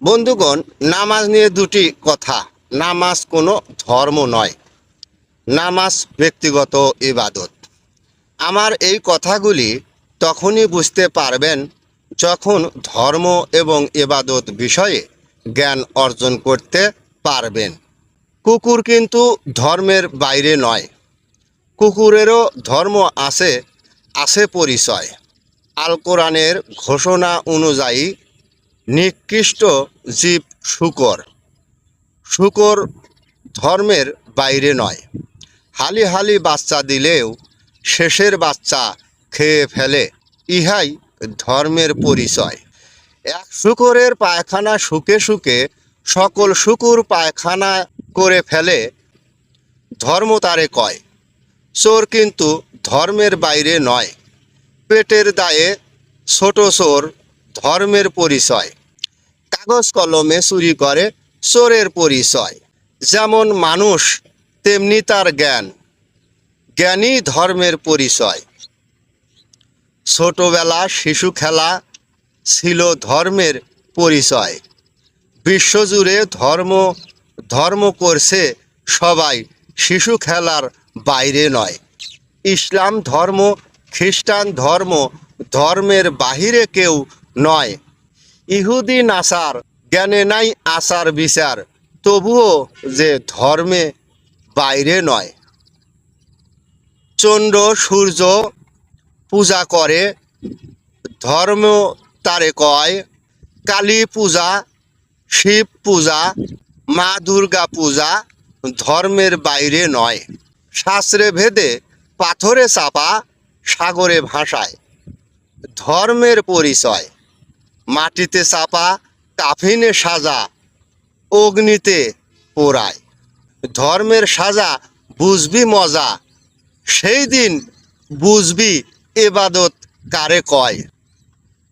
বন্ধুগণ, নামাজ নিয়ে দুটি কথা। নামাজ কোনো ধর্ম নয়, নামাজ ব্যক্তিগত ইবাদত। আমার এই কথাগুলি তখনই বুঝতে পারবেন যখন ধর্ম এবং ইবাদত বিষয়ে জ্ঞান অর্জন করতে পারবেন। কুকুর কিন্তু ধর্মের বাইরে নয়, কুকুরেরও ধর্ম আছে আছে পরিচয়। আল কোরআনের ঘোষণা অনুযায়ী নিকৃষ্ট জীব শুকর। শুকর ধর্মের বাইরে নয়। হালি হালি বাচ্চা দিলেও শেষের বাচ্চা খেয়ে ফেলে, ইহাই ধর্মের পরিচয়। এক শুকরের পায়খানা শুকে শুকে সকল শুকুর পায়খানা করে ফেলে, ধর্ম তারে কয়। চোর কিন্তু ধর্মের বাইরে নয়। পেটের দায়ে ছোট চোর ধর্মের পরিচয়। কাগজ কলমে চুরি করে চোরের পরিচয়। যেমন মানুষ, তেমনি তার জ্ঞান। জ্ঞানই ধর্মের পরিচয়। ছোটবেলা শিশু খেলা ছিল ধর্মের পরিচয়। বিশ্বজুড়ে ধর্ম ধর্ম করছে সবাই, শিশু খেলার বাইরে নয়। ইসলাম ধর্ম, খ্রিস্টান ধর্ম, ধর্মের বাহিরে কেউ নয়। ইহুদি নাসার, জ্ঞানে নাই আচার বিচার, তবুও যে ধর্মে বাইরে নয়। চন্দ্র, সূর্য পূজা করে, ধর্ম তারে কয়, কালী পূজা, শিব পূজা, মা দুর্গা পূজা ধর্মের বাইরে নয়। শাস্ত্রে ভেদে পাথরে চাপা, সাগরে ভাসায়। ধর্মের পরিচয়। মাটিতে চাপা, কাফিনে সাজা, অগ্নিতে পোড়ায়। ধর্মের সাজা বুঝবি মজা, সেই দিন বুঝবি এবাদত কারে কয়।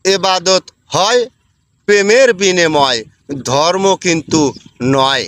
এবাদত হয় প্রেমের বিনিময়, ধর্ম কিন্তু নয়।